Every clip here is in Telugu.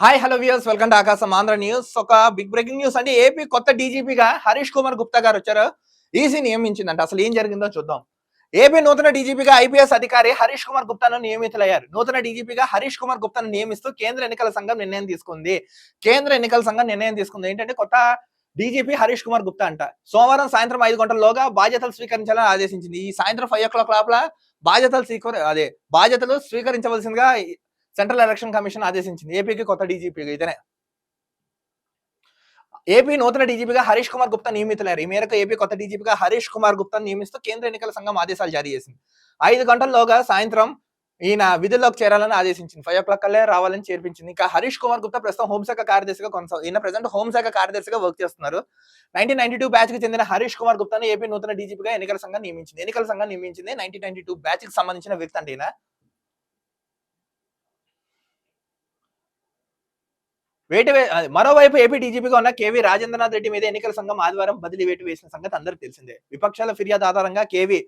Hi hello views welcome to Akasham Andhra news ఒక బిగ్ బ్రేకింగ్ న్యూస్ అంటే ఏపీ కొత్త డీజీపీగా హరీష్ కుమార్ గుప్తా గారు వచ్చారు. ఈసీ నియమించిందంట. అసలు ఏం జరిగిందో చూద్దాం. ఏపీ నూతన డీజీపీగా ఐపీఎస్ అధికారి హరీష్ కుమార్ గుప్తాను నియమితులయ్యారు. నూతన డీజీపీగా హరీష్ కుమార్ గుప్తాను నియమిస్తూ కేంద్ర ఎన్నికల సంఘం నిర్ణయం తీసుకుంది. కేంద్ర ఎన్నికల సంఘం నిర్ణయం తీసుకుంది. ఏంటంటే కొత్త డీజీపీ హరీష్ కుమార్ గుప్తా అంట. సోమవారం సాయంత్రం ఐదు గంటల్లోగా బాధ్యతలు స్వీకరించాలని ఆదేశించింది. ఈ సాయంత్రం ఫైవ్ ఓ క్లాక్ లోపల బాధ్యతలు స్వీకరి అదే బాధ్యతలు స్వీకరించవలసిందిగా సెంట్రల్ ఎలక్షన్ కమిషన్ ఆదేశించింది. ఏపీకి కొత్త డీజీపీగా ఇతనే ఏపీ నూతన డీజీపీగా హరీష్ కుమార్ గుప్తా నియమితులయ్యారు. ఈ మేరకు ఏపీ కొత్త డీజీపీగా హరీష్ కుమార్ గుప్తా నియమిస్తూ కేంద్ర ఎన్నికల సంఘం ఆదేశాలు జారీ చేసింది. ఐదు గంటల్లోగా సాయంత్రం ఈయన విధుల్లోకి చేరాలని ఆదేశించింది. ఫైవ్ ఓ క్లాక్ కల్లే రావాలని చేర్పించింది. ఇంకా హరీష్ కుమార్ గుప్తా ప్రస్తుతం హోంశాఖ కార్యదర్శిగా కొనసాగు ఈయన ప్రజెంట్ హోంశాఖ కార్యదర్శిగా వర్క్ చేస్తున్నారు. నైన్టీన్ నైన్టీ టూ బ్యాచ్కి చెందిన హరీష్ కుమార్ గుప్తాను ఏపీ నూతన డీజీపీగా ఎన్నికల సంఘం నియమించింది. ఎన్నికల సంఘం నియమించింది నైన్టీన్ నైన్టీ టూ బ్యాచ్కి సంబంధించిన వ్యక్తి అంటే వేటు మరోవైపు ఏపీ డీజీపీగా ఉన్న కేవీ రాజేంద్రనాథ్ రెడ్డి మీద ఎన్నికల సంఘం ఆదివారం బదిలీ వేటు వేసిన సంగతి అందరికీ తెలిసిందే. విపక్షాల ఫిర్యాదు ఆధారంగా కేవీ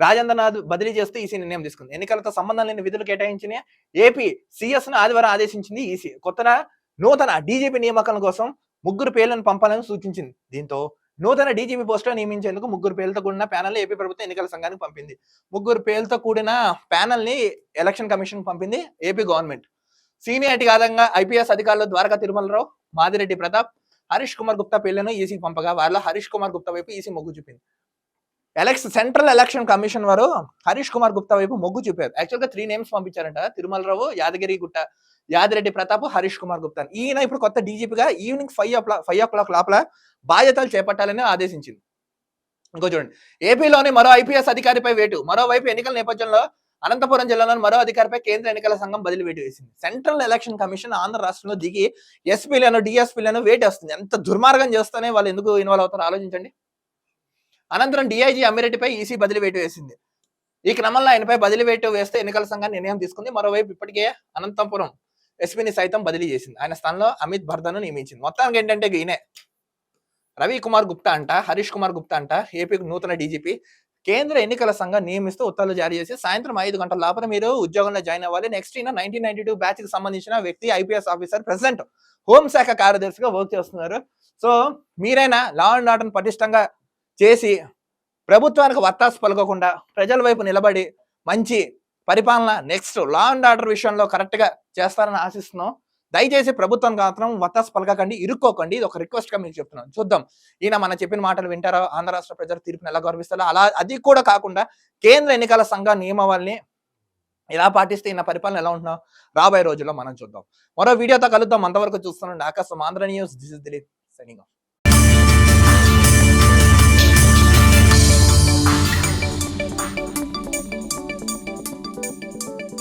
రాజేంద్రనాథ్ బదిలీ చేస్తూ ఈసీ నిర్ణయం తీసుకుంది. ఎన్నికలతో సంబంధం లేని విధులు కేటాయించిన ఏపీ సిఎస్ను ఆదివారం ఆదేశించింది ఈసీ. కొత్తన నూతన డీజీపీ నియామకాల కోసం ముగ్గురు పేర్లను పంపాలని సూచించింది. దీంతో నూతన డీజీపీ పోస్టులో నియమించేందుకు ముగ్గురు పేర్లతో కూడిన ప్యానల్ ఏపీ ప్రభుత్వం ఎన్నికల సంఘానికి పంపింది. ముగ్గురు పేర్లతో కూడిన ప్యానెల్ని ఎలక్షన్ కమిషన్ పంపింది ఏపీ గవర్నమెంట్. సీనియారిటీ ఆధారంగా ఐపీఎస్ అధికారులు ద్వారకా తిరుమలరావు మాదిరెడ్డి ప్రతాప్ హరీష్ కుమార్ గుప్తా పేర్లను ఈసీకి పంపగా వారిలో హరీష్ కుమార్ గుప్తా వైపు ఈసీ మొగ్గు చూపింది. ఎలక్షన్ సెంట్రల్ ఎలక్షన్ కమిషన్ వారు హరీష్ కుమార్ గుప్తా వైపు మొగ్గు చూపారు. యాక్చువల్గా త్రీ నేమ్స్ పంపించారంట తిరుమలరావు యాదగిరి గుట్ట యాదిరెడ్డి ప్రతాప్ హరీష్ కుమార్ గుప్తా ఈయన ఇప్పుడు కొత్త డీజీపీగా evening five o'clock five o'clock లోపల బాధ్యతలు చేపట్టాలని ఆదేశించింది. ఇంకో చూడండి. ఏపీలోని మరో ఐపీఎస్ అధికారిపై వేటు. మరోవైపు ఎన్నికల నేపథ్యంలో అనంతపురం జిల్లాలోని మరో అధికారిపై కేంద్ర ఎన్నికల సంఘం బదిలీ వేటు వేసింది. సెంట్రల్ ఎలక్షన్ కమిషన్ ఆంధ్ర రాష్ట్రంలో దిగి ఎస్పీలను డిఎస్పీలను వేటు వస్తుంది. ఎంత దుర్మార్గం చేస్తేనే వాళ్ళు ఎందుకు ఇన్వాల్వ్ అవుతారో ఆలోచించండి. అనంతరం డిఐజీ అమ్మిరెడ్డిపై ఈసీ బదిలీ వేటు వేసింది. ఈ క్రమంలో ఆయనపై బదిలీ వేటు వేస్తే ఎన్నికల సంఘం నిర్ణయం తీసుకుంది. మరోవైపు ఇప్పటికే అనంతపురం ఎస్పీని సైతం బదిలీ చేసింది. ఆయన స్థానంలో అమిత్ భర్దను నియమించింది. మొత్తానికి ఏంటంటే ఈయనే. రవి కుమార్ గుప్తా అంట హరీష్ కుమార్ గుప్తా అంట ఏపీ నూతన డీజీపీ కేంద్ర ఎన్నికల సంఘం నియమిస్తూ ఉత్తర్వులు జారీ చేసి సాయంత్రం ఐదు గంటల లోపల మీరు ఉద్యోగంలో జాయిన్ అవ్వాలి. నెక్స్ట్ ఈయన నైన్టీన్ నైన్టీ టూ బ్యాచ్కి సంబంధించిన వ్యక్తి ఐపీఎస్ ఆఫీసర్ ప్రెసిడెంట్ హోంశాఖ కార్యదర్శిగా వర్క్ చేస్తున్నారు. సో మీరైనా లా అండ్ ఆర్డర్ పటిష్టంగా చేసి ప్రభుత్వానికి వత్తాసు పలకకుండా ప్రజల వైపు నిలబడి మంచి పరిపాలన నెక్స్ట్ లా అండ్ ఆర్డర్ విషయంలో కరెక్ట్గా చేస్తారని ఆశిస్తున్నాం. దయచేసి ప్రభుత్వం మాత్రం వత్తాస్ పలకకండి ఇరుక్కోకండి. ఇది ఒక రిక్వెస్ట్గా మీకు చెప్తున్నాను. చూద్దాం. ఈయన మన చెప్పిన మాటలు వింటారా? ఆంధ్ర రాష్ట్ర ప్రజలు తీర్పుని ఎలా గౌరవిస్తారో? అలా అది కూడా కాకుండా కేంద్ర ఎన్నికల సంఘ నియమావళిని ఎలా పాటిస్తే ఈయన పరిపాలన ఎలా ఉంటున్నా రాబోయే రోజుల్లో మనం చూద్దాం. మరో వీడియోతో కలుద్దాం. అంతవరకు చూస్తున్నాం Aakasam Andhra news. This is Dilip signing off